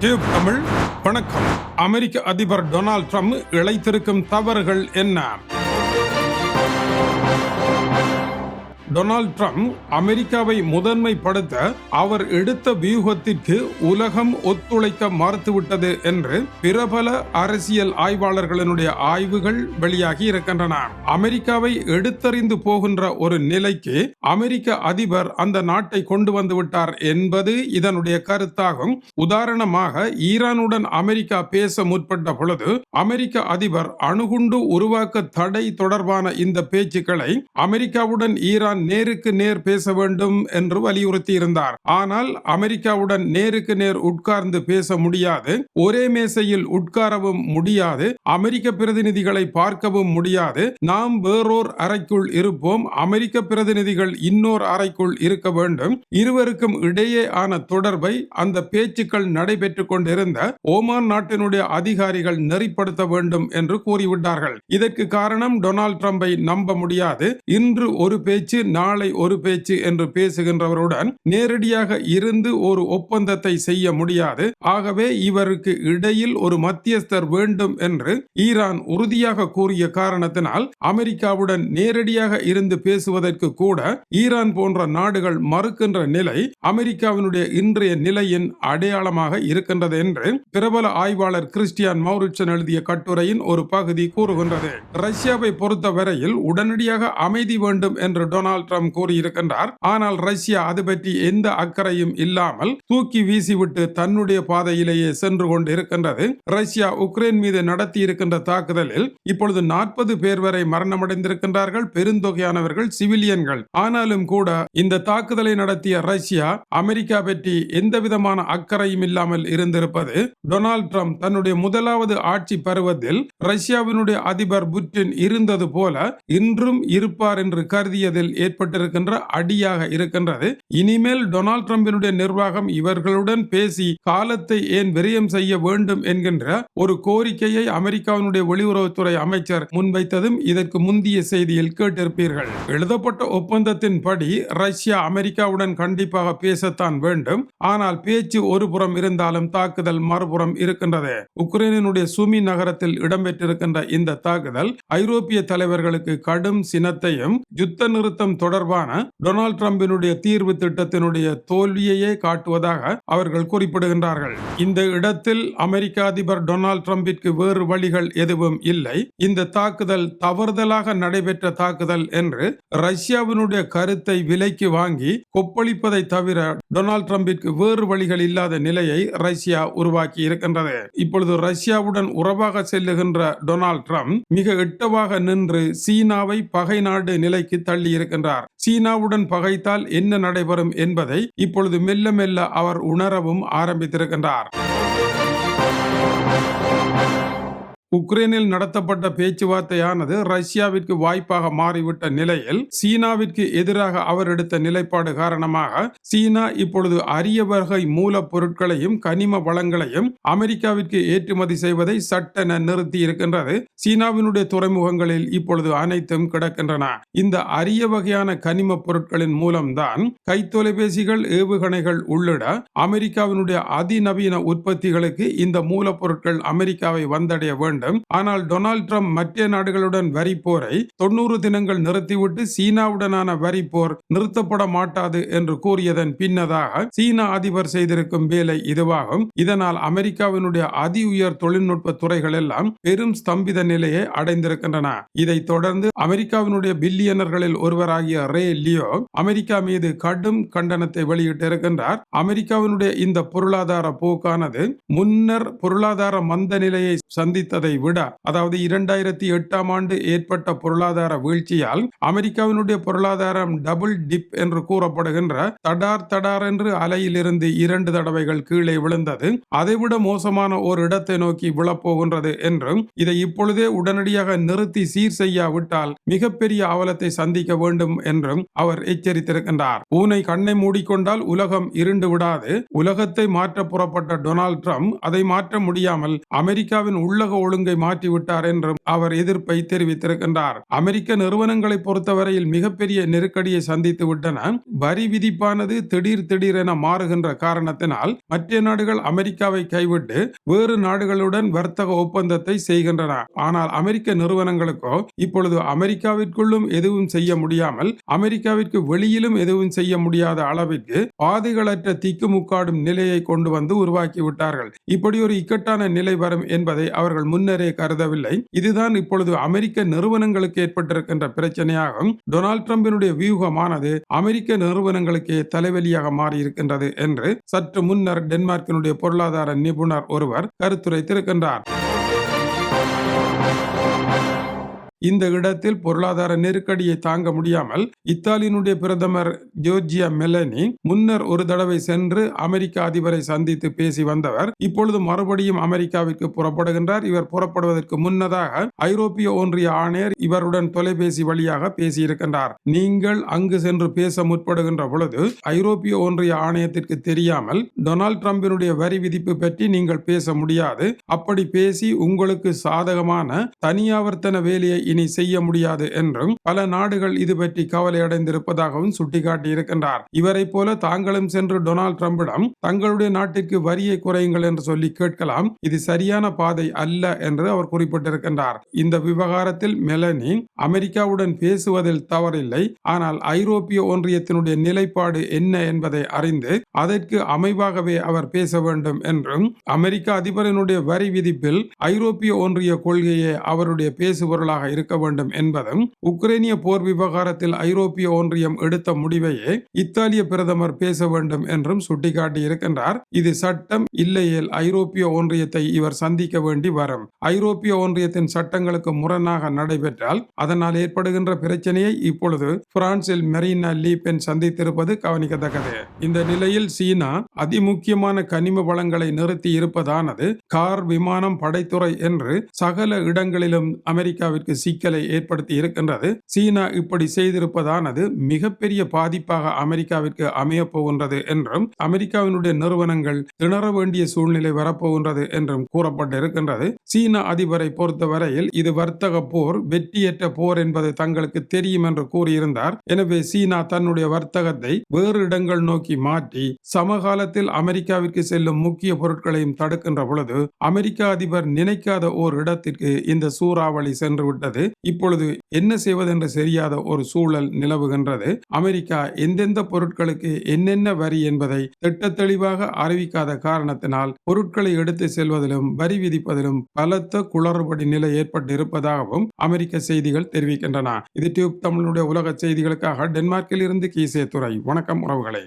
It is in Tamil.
டியூப் தமிழ் வணக்கம். அமெரிக்க அதிபர் டொனால்ட் ட்ரம்ப் இழைத்திருக்கும் தவறுகள் என்ன? டொனால்ட் ட்ரம்ப் அமெரிக்காவை முதன்மைப்படுத்த அவர் எடுத்த வியூகத்திற்கு உலகம் ஒத்துழைக்க மறுத்துவிட்டது என்று பிரபல அரசியல் ஆய்வாளர்களினுடைய ஆய்வுகள் வெளியாகி இருக்கின்றன. அமெரிக்காவை எடுத்தறிந்து போகின்ற ஒரு நிலைக்கு அமெரிக்க அதிபர் அந்த நாட்டை கொண்டு வந்துவிட்டார் என்பது இதனுடைய கருத்தாகும். உதாரணமாக ஈரானுடன் அமெரிக்கா பேச முற்பட்ட பொழுது அமெரிக்க அதிபர் அணுகுண்டு உருவாக்க தடை தொடர்பான இந்த பேச்சுக்களை அமெரிக்காவுடன் ஈரான் நேருக்கு நேர் பேச வேண்டும் என்று வலியுறுத்தி இருந்தார் ஆனால் அமெரிக்காவுடன் நேருக்கு நேர் உட்கார்ந்து பேச முடியாது. ஒரே மேசையில் உட்காரவும் முடியாது. அமெரிக்க பிரதிநிதிகளை பார்க்கவும் முடியாது. நாம் வேறோர் அறைக்குள் இருப்போம். அமெரிக்க பிரதிநிதிகள் இன்னொரு அறைக்குள் இருக்க வேண்டும். இருவருக்கும் இடையே ஆன தொடர்பை அந்த பேச்சுக்கள் நடைபெற்றுக் கொண்டிருந்த ஓமான் நாட்டினுடைய அதிகாரிகள் நெறிப்படுத்த வேண்டும் என்று கூறிவிட்டார்கள். இதற்கு காரணம் டொனால்ட் ட்ரம்பை நம்ப முடியாது. இன்று ஒரு பேச்சு நாளை ஒரு பேச்சு என்று பேசுகின்றவருடன் நேரடியாக இருந்து ஒரு ஒப்பந்தத்தை செய்ய முடியாது. ஆகவே இவருக்கு இடையில் ஒரு மத்தியஸ்தர் வேண்டும் என்று ஈரான் உறுதியாக கூறிய காரணத்தினால் அமெரிக்காவுடன் நேரடியாக இருந்து பேசுவதற்கு கூட ஈரான் போன்ற நாடுகள் மறுக்கின்ற நிலை அமெரிக்காவினுடைய இன்றைய நிலையின் அடையாளமாக இருக்கின்றது என்று பிரபல ஆய்வாளர் கிறிஸ்டியான் மௌரிச்சன் எழுதிய கட்டுரையின் ஒரு பகுதி கூறுகின்றது. ரஷ்யாவை பொறுத்தவரையில் உடனடியாக அமைதி வேண்டும் என்று டொனால்டு டொனால்ட் ட்ரம்ப் கூறியிருக்கின்றார். ஆனால் ரஷ்யா அது பற்றி எந்த அக்கறையும் இல்லாமல் தூக்கி வீசிவிட்டு தன்னுடைய பாதையிலேயே சென்று கொண்டிருக்கின்றது. ரஷ்யா உக்ரைன் மீது நடத்தி இருக்கின்ற தாக்குதலில் இப்பொழுது நாற்பது பேர் வரை மரணமடைந்திருக்கின்றார்கள். பெருந்தொகையானவர்கள் சிவிலியன்கள். ஆனாலும் கூட இந்த தாக்குதலை நடத்திய ரஷ்யா அமெரிக்கா பற்றி எந்த விதமான அக்கறையும் இல்லாமல் இருந்திருப்பது டொனால்ட் ட்ரம்ப் தன்னுடைய முதலாவது ஆட்சி பருவத்தில் ரஷ்யாவினுடைய அதிபர் புட்டின் இருந்தது போல இன்றும் இருப்பார் என்று கருதியதில் ஏற்பட்டிருக்கின்ற அடியாக இருக்கின்றது. இனிமேல் டொனால்ட் ட்ரம்பினுடைய நிர்வாகம் இவர்களுடன் பேசி காலத்தை ஏன் விரயம் செய்ய வேண்டும் என்கின்ற ஒரு கோரிக்கையை அமெரிக்காவினுடைய வெளியுறவுத்துறை அமைச்சர் முன்வைத்ததும் இதற்கு முந்தைய செய்தியில் கேட்டிருப்பீர்கள். எழுதப்பட்ட ஒப்பந்தத்தின் படி ரஷ்யா அமெரிக்காவுடன் கண்டிப்பாக பேசத்தான் வேண்டும். ஆனால் பேச்சு ஒரு புறம் இருந்தாலும் தாக்குதல் மறுபுறம் இருக்கின்றது. உக்ரைனுடைய சுமி நகரத்தில் இடம்பெற்றிருக்கின்ற இந்த தாக்குதல் ஐரோப்பிய தலைவர்களுக்கு கடும் சினத்தையும் யுத்த நிறுத்தம் தொடர்பான டொனால்ட் டிரம்பினுடைய தீர்வு திட்டத்தினுடைய தோல்வியையே காட்டுவதாக அவர்கள் குறிப்பிடுகின்றார்கள். இந்த இடத்தில் அமெரிக்க அதிபர் டொனால்ட் டிரம்பிற்கு வேறு வழிகள் எதுவும் இல்லை. இந்த தாக்குதல் தவறுதலாக நடைபெற்ற தாக்குதல் என்று ரஷ்யாவினுடைய கருத்தை விலைக்கு வாங்கி கொப்பளிப்பதை தவிர டொனால்ட் டிரம்பிற்கு வேறு வழிகள் இல்லாத நிலையை ரஷ்யா உருவாக்கி இருக்கின்றது. இப்பொழுது ரஷ்யாவுடன் உறவாக செல்லுகின்ற டொனால்ட் ட்ரம்ப் மிக எட்டவாக நின்று சீனாவை பகை நாடு நிலைக்கு தள்ளி இருக்கின்றார். சீனாவுடன் பகைத்தால் என்ன நடைபெறும் என்பதை இப்பொழுது மெல்ல மெல்ல அவர் உணரவும் ஆரம்பித்திருக்கின்றார். உக்ரைனில் நடத்தப்பட்ட பேச்சுவார்த்தையானது ரஷ்யாவிற்கு வாய்ப்பாக மாறிவிட்ட நிலையில் சீனாவிற்கு எதிராக அவர் எடுத்த நிலைப்பாடு காரணமாக சீனா இப்பொழுது அரிய வகை மூலப்பொருட்களையும் கனிம வளங்களையும் அமெரிக்காவிற்கு ஏற்றுமதி செய்வதை சட்டென நிறுத்தி இருக்கின்றது சீனாவினுடைய துறைமுகங்களில் இப்பொழுது அனைத்தும் கிடக்கின்றன. இந்த அரிய வகையான கனிம பொருட்களின் மூலம்தான் கைத்தொலைபேசிகள் ஏவுகணைகள் உள்ளிட அமெரிக்காவினுடைய அதிநவீன உற்பத்திகளுக்கு இந்த மூலப்பொருட்கள் அமெரிக்காவை வந்தடைய வேண்டும். வேண்டும். ஆனால் டொனால்ட் ட்ரம்ப் மற்ற நாடுகளுடன் வரி போரை தொண்ணூறு தினங்கள் நிறுத்திவிட்டு சீனாவுடனான வரி போர் நிறுத்தப்பட மாட்டாது என்று கூறியதன் பின்னதாக சீனா அதிபர் செய்திருக்கும் வேலை இதுவாகும். இதனால் அமெரிக்காவினுடைய அதி உயர் தொழில்நுட்ப துறைகள் எல்லாம் பெரும் ஸ்தம்பித நிலையை அடைந்திருக்கின்றன. இதைத் தொடர்ந்து அமெரிக்காவினுடைய பில்லியனர்களில் ஒருவராகிய ரே லியோ அமெரிக்கா மீது கடும் கண்டனத்தை வெளியிட்டிருக்கின்றார். அமெரிக்காவினுடைய இந்த பொருளாதார போக்கானது முன்னர் பொருளாதார மந்த நிலையை சந்தித்ததை இருந்ததை விட அதாவது இரண்டாயிரத்தி எட்டாம் ஆண்டு ஏற்பட்ட பொருளாதார வீழ்ச்சியால் அமெரிக்காவினுடைய பொருளாதாரம் டபுள் டிப் என்று கூறப்படுகின்ற தடார் தடார் என்று அலையிலிருந்து இரண்டு தடவைகள் கீழே விழுந்தது. அதைவிட மோசமான ஒரு இடத்தை நோக்கி விழப்போகின்றது என்றும் இதை இப்பொழுதே உடனடியாக நிறுத்தி சீர் செய்யாவிட்டால் மிகப்பெரிய அவலத்தை சந்திக்க வேண்டும் என்றும் அவர் எச்சரித்திருக்கின்றார். ஊனை கண்ணை மூடிக்கொண்டால் உலகம் இருண்டு விடாது. உலகத்தை மாற்ற புறப்பட்ட டொனால்ட் ட்ரம்ப் அதை மாற்ற முடியாமல் அமெரிக்காவின் உள்ளக ஒழுங்கு ஒழுங்கை மாற்றிவிட்டார் என்றும் அவர் எதிர்ப்பை தெரிவித்திருக்கின்றார். அமெரிக்க நிறுவனங்களை பொறுத்தவரையில் மிகப்பெரிய நெருக்கடியை சந்தித்து விட்டன. வரி விதிப்பானது திடீர் திடீரென மாறுகின்ற காரணத்தினால் மற்ற நாடுகள் அமெரிக்காவை கைவிட்டு வேறு நாடுகளுடன் வர்த்தக ஒப்பந்தத்தை செய்கின்றன. ஆனால் அமெரிக்க நிறுவனங்களுக்கோ இப்பொழுது அமெரிக்காவிற்குள்ளும் எதுவும் செய்ய முடியாமல் அமெரிக்காவிற்கு வெளியிலும் எதுவும் செய்ய முடியாத அளவிற்கு பாதைகளற்ற திக்குமுக்காடும் நிலையை கொண்டு வந்து உருவாக்கி விட்டார்கள் இப்படி ஒரு இக்கட்டான நிலை வரும் என்பதை அவர்கள் முன்னரே கருதவில்லை. இதுதான் இப்பொழுது அமெரிக்க நிறுவனங்களுக்கு ஏற்பட்டிருக்கின்ற பிரச்சனையாகும். டொனால்ட் ட்ரம்பினுடைய வியூகமானது அமெரிக்க நிறுவனங்களுக்கே தலைவலியாக மாறியிருக்கின்றது என்று சற்று முன்னர் டென்மார்க்கினுடைய பொருளாதார நிபுணர் ஒருவர் கருத்துரைத்திருக்கின்றார். இந்த இடத்தில் பொருளாதார நெருக்கடியை தாங்க முடியாமல் இத்தாலியினுடைய பிரதமர் ஜோர்ஜியா மெலனி முன்னர் ஒரு தடவை சென்று அமெரிக்க அதிபரை சந்தித்து பேசி வந்தவர் இப்பொழுது மறுபடியும் அமெரிக்காவிற்கு புறப்படுகின்றார். இவர் புறப்படுவதற்கு முன்னதாக ஐரோப்பிய ஒன்றிய ஆணையர் இவருடன் தொலைபேசி வழியாக பேசியிருக்கின்றார். நீங்கள் அங்கு சென்று பேச முற்படுகின்ற பொழுது ஐரோப்பிய ஒன்றிய ஆணையத்திற்கு தெரியாமல் டொனால்ட் ட்ரம்பினுடைய வரி விதிப்பு பற்றி நீங்கள் பேச முடியாது. அப்படி பேசி உங்களுக்கு சாதகமான தனியாவர்த்தன வேலையை இனி செய்ய முடியாது என்றும் பல நாடுகள் இது பற்றி கவலை அடைந்திருப்பதாகவும் சுட்டிக்காட்டி இருக்கின்றார். இவரை போல தாங்களும் சென்று டொனால்ட் ட்ரம்பிடம் தங்களுடைய நாட்டிற்கு வரியை குறையுங்கள் என்று சொல்லி கேட்கலாம். இது சரியான பாதை அல்ல என்று அவர் குறிப்பிட்டிருக்கின்றார். இந்த விவகாரத்தில் மெலனி அமெரிக்காவுடன் பேசுவதில் தவறில்லை. ஆனால் ஐரோப்பிய ஒன்றியத்தினுடைய நிலைப்பாடு என்ன என்பதை அறிந்து அதற்கு அமைவாகவே அவர் பேச வேண்டும் என்றும் அமெரிக்க அதிபரினுடைய வரி விதிப்பில் ஐரோப்பிய ஒன்றிய கொள்கையே அவருடைய பேசுபொருளாக இருக்க வேண்டும் என்பதும் உக்ரைனிய போர் விவகாரத்தில் ஐரோப்பிய ஒன்றியம் எடுத்த முடிவையே இத்தாலிய பிரதமர் பேச வேண்டும் என்றும் சுட்டிக்காட்டி இருக்கின்றார் இது சட்டம் இல்லையேல் ஐரோப்பிய ஒன்றியத்தை இவர் சந்திக்க வேண்டி வரும். ஐரோப்பிய ஒன்றியத்தின் சட்டங்களுக்கு முரணாக நடைபெற்றால் அதனால் ஏற்படுகின்ற பிரச்சனையை இப்பொழுது பிரான்சில் மெரினா லீபென் சந்தித்திருப்பது கவனிக்கத்தக்கது. இந்த நிலையில் சீனா அதிமுக்கியமான கனிம வளங்களை நிறுத்தி இருப்பதானது கார் விமானம் படைத்துறை என்று சகல இடங்களிலும் அமெரிக்காவிற்கு சிக்கலை ஏற்படுத்தி இருக்கின்றது. சீனா இப்படி செய்திருப்பதானது மிகப்பெரிய பாதிப்பாக அமெரிக்காவிற்கு அமையப்போகின்றது என்றும் அமெரிக்காவினுடைய நிறுவனங்கள் திணற வேண்டிய சூழ்நிலை வரப்போகின்றது என்றும் கூறப்பட்டிருக்கின்றது. சீன அதிபரை பொறுத்தவரையில் இது வர்த்தக போர் வெற்றியற்ற போர் என்பது தங்களுக்கு தெரியும் என்று கூறியிருந்தார். எனவே சீனா தன்னுடைய வர்த்தகத்தை வேறு இடங்கள் நோக்கி மாற்றி சமகாலத்தில் அமெரிக்காவிற்கு செல்லும் முக்கிய பொருட்களையும் தடுக்கின்ற பொழுது அமெரிக்க அதிபர் நினைக்காத ஓர் இடத்திற்கு இந்த சூறாவளி சென்று விட்டது. இப்பொழுது என்ன செய்வதென்று தெரியாத ஒரு சூழல் நிலவுகின்றது. அமெரிக்கா எந்தெந்த பொருட்களுக்கு என்னென்ன வரி என்பதை திட்ட தெளிவாக அறிவிக்காத காரணத்தினால் பொருட்களை எடுத்து செல்வதிலும் வரி விதிப்பதிலும் பலத்த குளறுபடி நிலை ஏற்பட்டு இருப்பதாகவும் அமெரிக்க செய்திகள் தெரிவிக்கின்றன. இது டியூப் தமிழுடைய உலக செய்திகளுக்காக டென்மார்க்கில் இருந்து கீசே துறை வணக்கம் உறவுகளை.